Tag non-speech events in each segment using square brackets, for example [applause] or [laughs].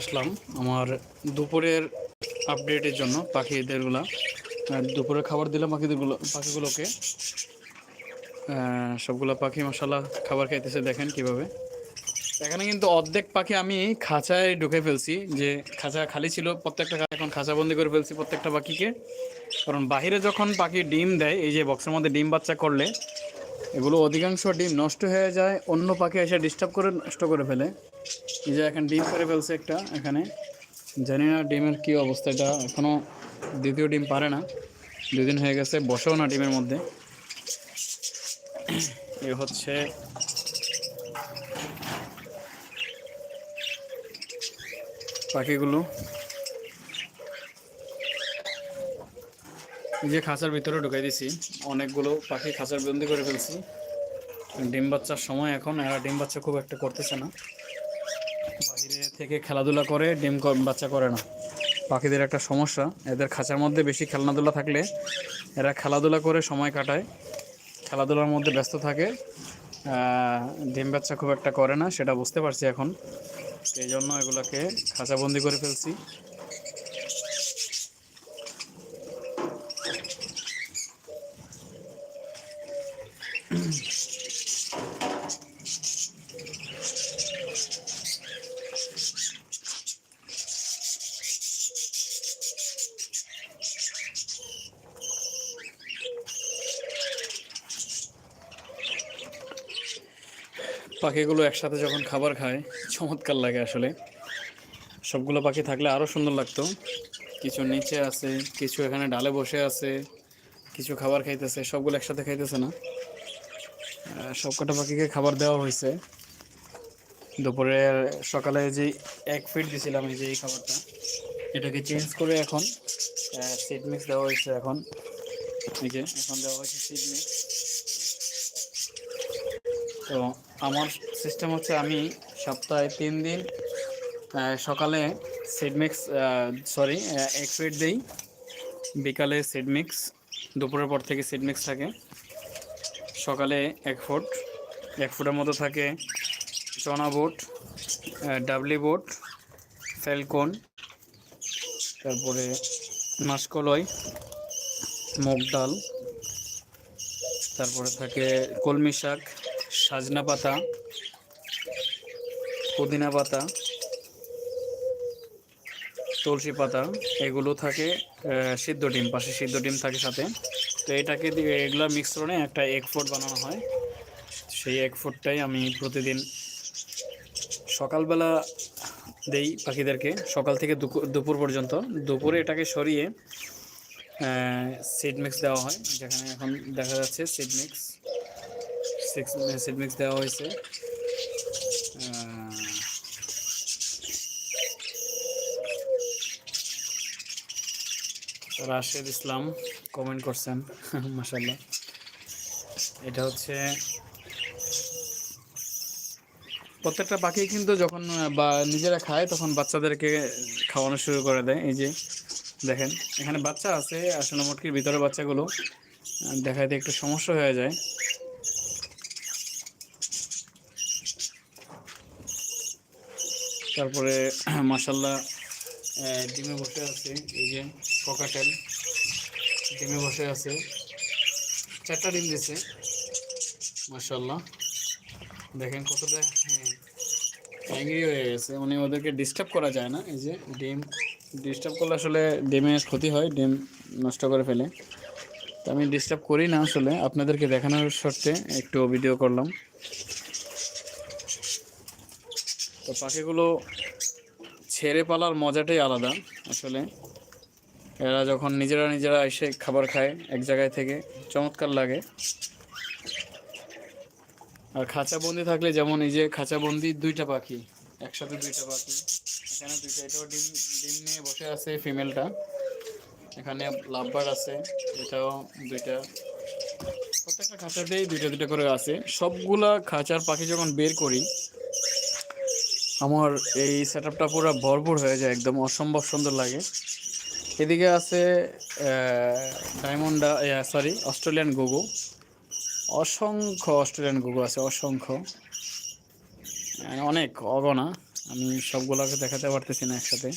আসলাম আমার দুপুরের আপডেটের জন্য পাখিদেরগুলা। দুপুরে খাবার দিলাম পাখিদেরগুলো পাখিগুলোকে। সবগুলো পাখি মশালা খাবার খাইতেছে, দেখেন কীভাবে। এখানে কিন্তু অর্ধেক পাখি আমি খাঁচায় ঢুকে ফেলছি, যে খাঁচা খালি ছিল, প্রত্যেকটা এখন খাঁচা বন্দি করে ফেলছি প্রত্যেকটা পাখিকে। কারণ বাইরে যখন পাখি ডিম দেয়, এই যে বক্সের মধ্যে ডিম বাচ্চা করলে, এগুলো অধিকাংশ ডিম নষ্ট হয়ে যায়, অন্য পাখি এসে ডিস্টার্ব করে নষ্ট করে ফেলে। এই যে এখন ডিম করে ফেলছে একটা এখানে। জানি না ডিমের কি অবস্থা এটা। এখনও দ্বিতীয় ডিম পারে না। দুদিন হয়ে গেছে, বসেও না ডিমের মধ্যে। এ হচ্ছে পাখিগুলো। যে খাঁচার ভিতরে ঢুকাই দিছি। অনেকগুলো পাখি খাঁচার বন্দি করে ফেলছি। ডিম বাচ্চার সময় এখন, এরা ডিম বাচ্চা খুব একটা করতেছে না। থেকে খেলাধুলা করে, ডিম বাচ্চা করে না। পাখিদের একটা সমস্যা। এদের খাঁচার মধ্যে বেশি খেলনাধুলা থাকলে এরা খেলাধুলা করে সময় কাটায়, খেলাধুলার মধ্যে ব্যস্ত থাকে। ডিম বাচ্চা খুব একটা করে না, সেটা বুঝতে পারছি এখন। সেই জন্য এগুলোকে খাঁচাবন্দি করে ফেলছি। পাখিগুলো একসাথে যখন খাবার খায় চমৎকার লাগে আসলে। সবগুলো পাখি থাকলে আরও সুন্দর লাগতো। কিছু নিচে আছে কিছু এখানে ডালে বসে আছে কিছু খাবার খাইতেছে সবগুলো একসাথে খাইতেছে না। আহ, সবকটা পাখিকে খাবার দেওয়া হয়েছে। দুপুরে সকালে যে এক ফিট দিছিলাম এই যে এই খাবারটা এটাকে চেঞ্জ করে এখন সিড মিক্স দেওয়া হয়েছে এখন। এই যে এখন দেওয়া হয়েছে সিড মিক্স তো আমার সিস্টেম হচ্ছে আমি সপ্তাহে তিন দিন সকালে সিডমিক্স সরি এক ফিট দিই। বিকালে সিডমিক্স দুপুরের পর থেকে সিডমিক্স থাকে। সকালে এক ফুট, এক ফুটের মতো থাকে। চনা বোট ডাবলি বোট ফ্যালকন তারপরে মাসকলয়, মুগ ডাল, তারপরে থাকে কলমি শাক। সাজনা পাতা, পুদিনা পাতা, তুলসী পাতা, এগুলো থাকে সিদ্ধ ডিম, পাশে সিদ্ধ ডিম থাকে সাথে। তো এটাকে দিয়ে এগুলো মিশ্রণে একটা এগ ফুড বানানো হয়। সেই এগ ফুডটাই আমি প্রতিদিন সকালবেলা দেই পাখিদেরকে, সকাল থেকে দুপুর দুপুর পর্যন্ত। দুপুরে এটাকে সরিয়ে সিড মিক্স দেওয়া হয়, যেখানে এখন দেখা যাচ্ছে সিড মিক্স সিড মিক্স দেওয়া হয়েছে রাশেদ ইসলাম কমেন্ট করছেন [laughs] মাসাল্লাহ এটা হচ্ছে প্রত্যেকটা পাখি কিন্তু যখন বা নিজেরা খায় তখন বাচ্চাদেরকে খাওয়ানো শুরু করে দেয়। এই যে দেখেন এখানে বাচ্চা আছে আসলে মটকির ভিতরে বাচ্চাগুলো আহ, দেখাইতে একটু সমস্যা হয়ে যায়। তারপরে [clears throat] মাসাল্লাহ ডিমে বসে আছে, এই যে ককাটেল ডিমে বসে আছে। চারটা ডিম দিছে মাসাল্লাহ দেখেন কতটা অ্যাংরি হয়ে গেছে। মানে ওদেরকে ডিস্টার্ব করা যায় না, এই যে ডিম। ডিস্টার্ব করলে আসলে ডিমের ক্ষতি হয়, ডিম নষ্ট করে ফেলে। তো আমি ডিস্টার্ব করি না আসলে, আপনাদেরকে দেখানোর শর্তে একটু ভিডিও করলাম। তো পাখিগুলো ছেড়ে পালার মজাটাই আলাদা আসলে। এরা যখন নিজেরা নিজেরা এসে খাবার খায় এক জায়গায় থেকে, চমৎকার লাগে। আর খাঁচাবন্দি থাকলে যেমন এই যে খাঁচাবন্দি দুইটা পাখি, একসাথে দুইটা পাখি, এখানে দুইটা, এটাও ডিম ডিম নিয়ে বসে আছে ফিমেলটা। এখানে লাভবার আছে, এটাও দুইটা। প্রত্যেকটা খাঁচাতেই দুইটা দুইটা করে আছে। সবগুলা খাঁচার পাখি যখন বের করি আমার এই সেট আপটা পুরো ভরপুর হয়ে যায়, একদম অসম্ভব সুন্দর লাগে। এদিকে আছে ডায়মন্ডা সরি অস্ট্রেলিয়ান গোগো অসংখ্য অস্ট্রেলিয়ান গুগু আছে, অসংখ্য। মানে অনেক অগণা। আমি সবগুলোকে দেখাতে পারতেছি না একসাথে।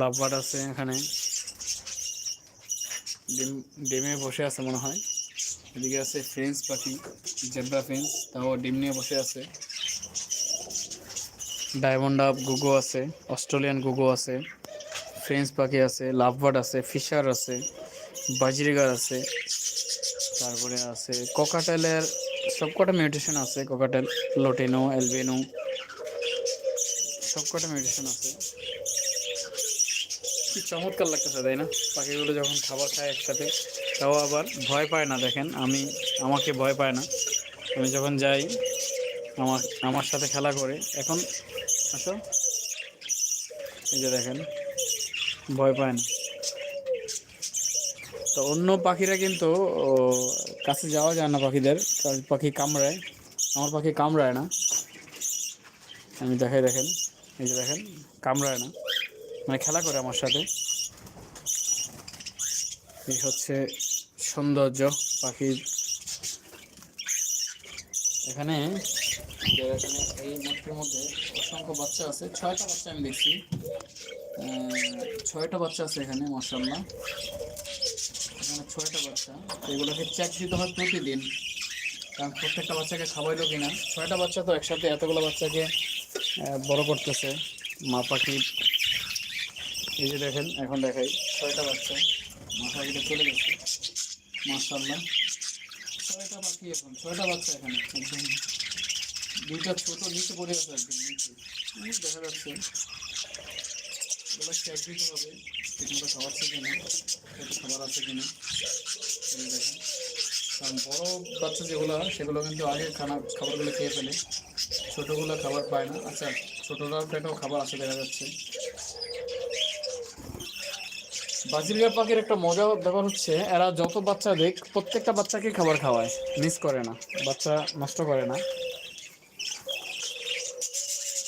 লাভবার্ড আছে এখানে। ডিম, ডিমে বসে আছে মনে হয়। এদিকে আছে ফ্রেঞ্চ পাখি জেব্রা ফ্রেঞ্চ তাও ডিম নিয়ে বসে আছে। ডায়মন্ড আপ গুগো আছে, অস্ট্রেলিয়ান গুগো আছে, ফ্রেঞ্চ পাখি আছে, লাভবার্ড আছে, ফিশার আছে, বাজরিগার আছে, তারপরে আছে কোকাটেলের, সবকটা মিউটেশন আছে, কোকাটেল, লোটেনো এলবেনো সবকটা মিউটেশন আছে। কি চমৎকার লাগতেছে, তাই না? পাখিগুলো যখন খাবার খায় একসাথে, তাও আবার ভয় পায় না, দেখেন, আমি, আমাকে ভয় পায় না। আমি যখন যাই, আমার আমার সাথে খেলা করে, এখন আসো। এই যে দেখেন, ভয় পায় না। তো অন্য পাখিরা কিন্তু কাছে যাওয়া যায় না পাখিদের পাখি কামড়ায়। আমার পাখি কামড়ায় না। আমি দেখাই দেখেন, এই যে দেখেন, কামড়ায় না। মানে খেলা করে আমার সাথে। এই হচ্ছে সৌন্দর্য পাখির। এখানে এখানে এই নেটের মধ্যে অসংখ্য বাচ্চা আছে। ছয়টা বাচ্চা আমি দেখছি। ছয়টা বাচ্চা আছে এখানে মার্শাল্লাহ এখানে ছয়টা বাচ্চা। এগুলোকে চেক দিতে হয় প্রতিদিন। কারণ প্রত্যেকটা বাচ্চাকে খাওয়াইলো কিনা। ছয়টা বাচ্চা তো একসাথে এতগুলো বাচ্চাকে বড় করতেছে। মা পাখি। এই যে দেখেন, এখন দেখাই। ছয়টা বাচ্চা। মা চলে গেছে। মার্শাল্লাহ ছয়টা পাখি এখন, ছয়টা বাচ্চা এখানে। একদম দুইটা ছোট, নিচে পড়ে আছে একদম নিচে। দেখা যাচ্ছে। এগুলো চেক দিতে হবে ঠিকমতো খাওয়াচ্ছে কিনা একটু খাবার আছে কিনা। দেখেন। কারণ বড় বাচ্চা যেগুলো, সেগুলো কিন্তু আগে খানা খাবারগুলো খেয়ে ফেলে। ছোটোগুলো খাবার পায় না। আচ্ছা ছোটোরাও পেটেও খাবার আছে দেখা যাচ্ছে। বাজিরগার পাখির একটা মজা ব্যাপার হচ্ছে, এরা যত বাচ্চা দেখ, প্রত্যেকটা বাচ্চাকে খাবার খাওয়ায়। মিস করে না। বাচ্চা নষ্ট করে না।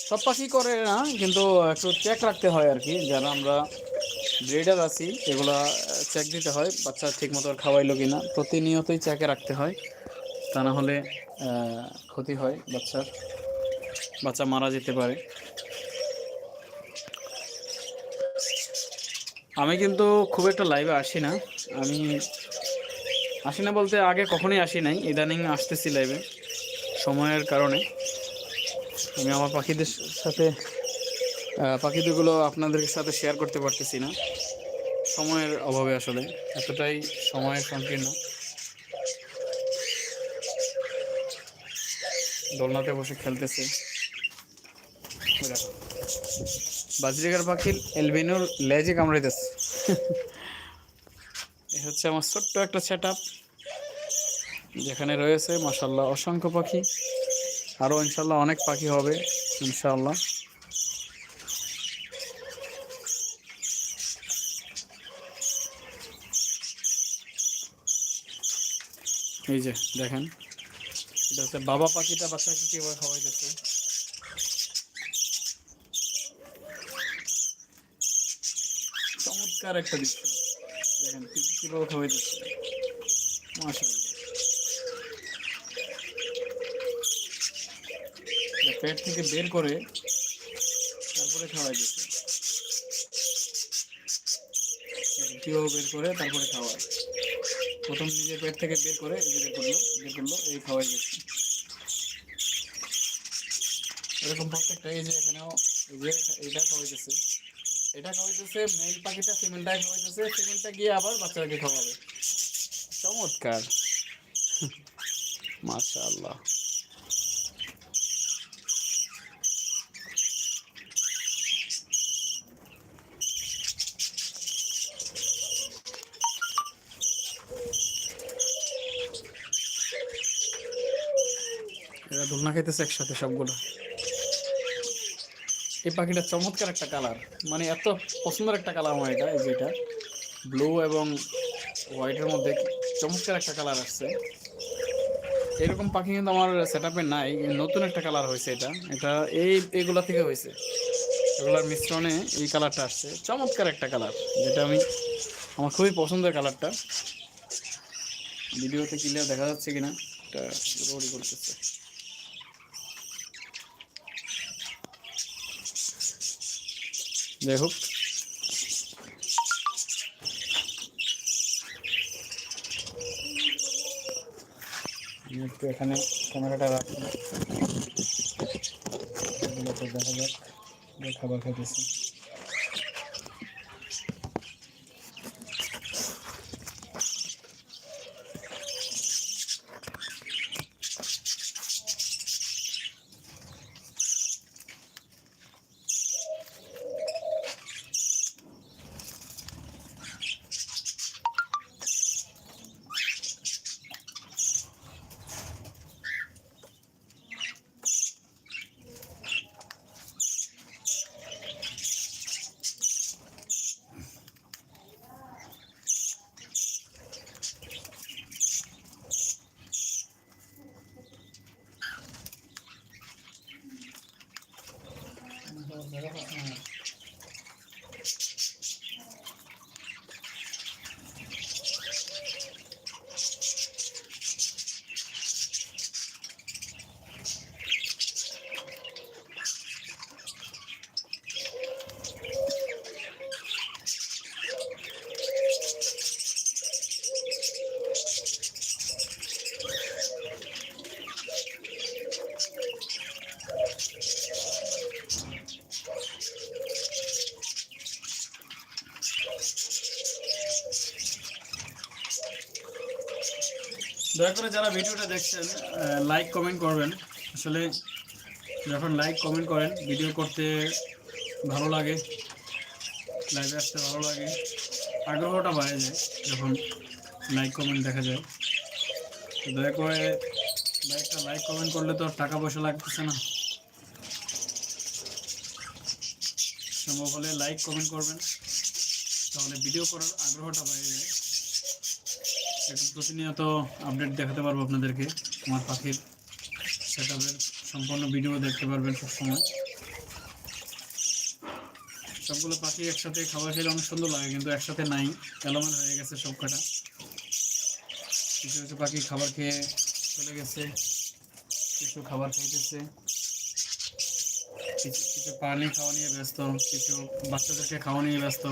সব পাখি করে না, কিন্তু একটু চেক রাখতে হয় আর কি যারা আমরা ব্রিডার আছি, এগুলা চেক দিতে হয়, বাচ্চা ঠিক মতো খাওয়াইলো কিনা। প্রতিনিয়তই চেকে রাখতে হয়, তা না হলে ক্ষতি হয় বাচ্চার, বাচ্চা মারা যেতে পারে। আমি কিন্তু খুব একটা লাইভে আসি না, আমি আসি না বলতে আগে কখনোই আসি নাই, ইদানিং আসতেছি লাইভে সময়ের কারণে। আমি আমার পাখিদের সাথে পাখিদেরগুলো আপনাদের সাথে শেয়ার করতে পারতেছি না। সময়ের অভাবে আসলে, এতটাই সময়ের সংকীর্ণ। দোলনাতে বসে খেলতেছে। বাজরিগার পাখির এলবিনোর লেজে কামড়াইতেছে। এ হচ্ছে আমার ছোট্ট একটা সেট যেখানে রয়েছে মাসাল্লাহ অসংখ্য পাখি। আরও ইনশাল্লাহ অনেক পাখি হবে, ইনশাল্লাহ। এই যে, দেখেন। এটা হচ্ছে বাবা পাখিটা বাচ্চাকে কীভাবে খাওয়াইতেছে? চমৎকার একটা দৃশ্য। দেখেন কীভাবে খাওয়াইতেছে। মাশাআল্লাহ। এটা পেট থেকে বের করে তারপরে খাওয়াই দিচ্ছে দেখেন বের করে? তারপরে খাওয়ায়। প্রথম নিজের পেট থেকে বের করে এই করল বের করল, এই খাওয়াই দিচ্ছে এরকম প্রত্যেকটা এই যে এখানেও এইটা খাওয়াইতেছে এটা খাওয়াইতেছে মেল পাখিটা ফিমেলটাকে খাওয়াইতেছে সিমেন্টটা গিয়ে আবার বাচ্চাটাকে খাওয়াবে। চমৎকার। মাশাআল্লাহ। দোলনা খাইতেছে একসাথে সবগুলো। এই পাখিটা চমৎকার একটা কালার মানে এত পছন্দের একটা কালার আমার এটা, এই যে এটা। ব্লু এবং হোয়াইটের মধ্যে চমৎকার একটা কালার আসছে। এরকম পাখি কিন্তু আমার সেট নাই, নতুন একটা কালার হয়েছে এটা। এটা এই এইগুলা থেকে হয়েছে। এগুলার মিশ্রণে এই কালারটা আসছে। চমৎকার একটা কালার যেটা আমি, আমার খুবই পছন্দের কালারটা ভিডিওতে ক্লিয়ার দেখা যাচ্ছে কিনা, এটা করতেছে। যাই হোক। একটু এখানে ক্যামেরাটা রাখি। দেখা যাক খাবার খাইতেছি। দয়া করে যারা ভিডিওটা দেখছেন লাইক কমেন্ট করবেন। আসলে যখন লাইক কমেন্ট করেন ভিডিও করতে ভালো লাগে লাইভে আসতে ভালো লাগে। আগ্রহটা বাড়ে যায় যখন লাইক কমেন্ট দেখা যায়। দয়া করে লাইকটা লাইক কমেন্ট করলে তো টাকা পয়সা লাগতেছে না। সম্ভব হলে লাইক কমেন্ট করবেন, তাহলে ভিডিও করার আগ্রহটা বাড়ে যায়। একটু প্রতিনিয়ত আপডেট দেখাতে পারব আপনাদেরকে। আমার পাখির সেট সম্পূর্ণ ভিডিও দেখতে পারবেন সবসময়। সবগুলো পাখি একসাথে খাবার খেলে অনেক সুন্দর লাগে, কিন্তু একসাথে নাই। এলোমেল হয়ে গেছে সব কটা। কিছু কিছু পাখি খাবার খেয়ে চলে গেছে, কিছু খাবার খাইতেছে। কিছু কিছু পানি খাওয়া নিয়ে ব্যস্ত, কিছু বাচ্চাদেরকে খাওয়া নিয়ে ব্যস্ত।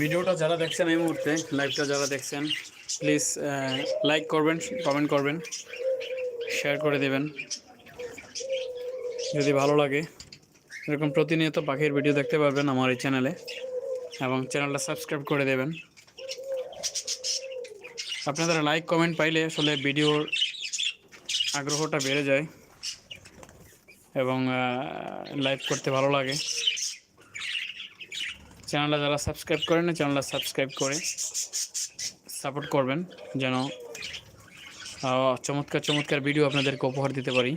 ভিডিওটা যারা দেখছেন এই মুহূর্তে লাইভটা যারা দেখছেন প্লিজ লাইক করবেন কমেন্ট করবেন শেয়ার করে দেবেন। যদি ভালো লাগে, এরকম প্রতিনিয়ত পাখির ভিডিও দেখতে পারবেন আমার এই চ্যানেলে এবং চ্যানেলটা সাবস্ক্রাইব করে দেবেন। আপনাদের লাইক কমেন্ট পাইলে আসলে ভিডিওর আগ্রহটা বেড়ে যায়, এবং লাইভ করতে ভালো লাগে। চ্যানেলটা যারা সাবস্ক্রাইব করেন না, চ্যানেলটা সাবস্ক্রাইব করে সাপোর্ট করবেন, যেন চমৎকার চমৎকার ভিডিও আপনাদেরকে উপহার দিতে পারি।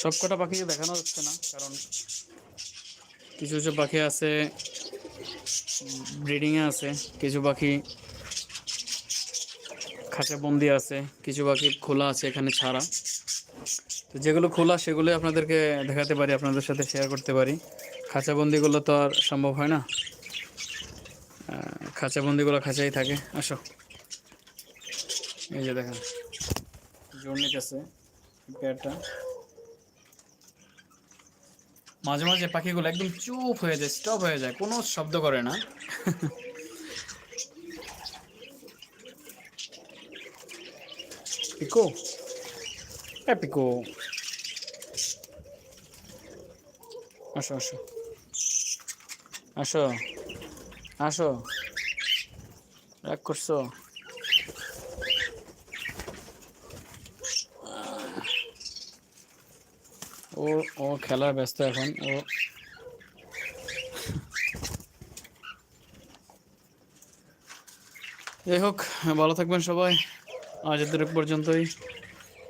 সব কটা পাখিকে দেখানো যাচ্ছে না, কারণ কিছু কিছু পাখি আছে ব্রিডিংয়ে আছে, কিছু পাখি খাঁচা বন্দি আছে, কিছু পাখি খোলা আছে এখানে ছাড়া। তো যেগুলো খোলা সেগুলো আপনাদেরকে দেখাতে পারি আপনাদের সাথে শেয়ার করতে পারি। খাঁচা বন্দিগুলো তো আর সম্ভব হয় না। আহ, খাঁচা বন্দিগুলো খাঁচাই থাকে। আসো। এই যে দেখেন জোর নিতেছে পেয়ারটা মাঝে মাঝে পাখিগুলো একদম চুপ হয়ে যায় স্টপ হয়ে যায় কোনো শব্দ করে না। [laughs] এ পিকো আসো আসো আসো আসো রাগ করছ ও ও খেলার ব্যস্ত এখন, ও। যাই হোক, ভালো থাকবেন সবাই। আজ এদের পর্যন্তই।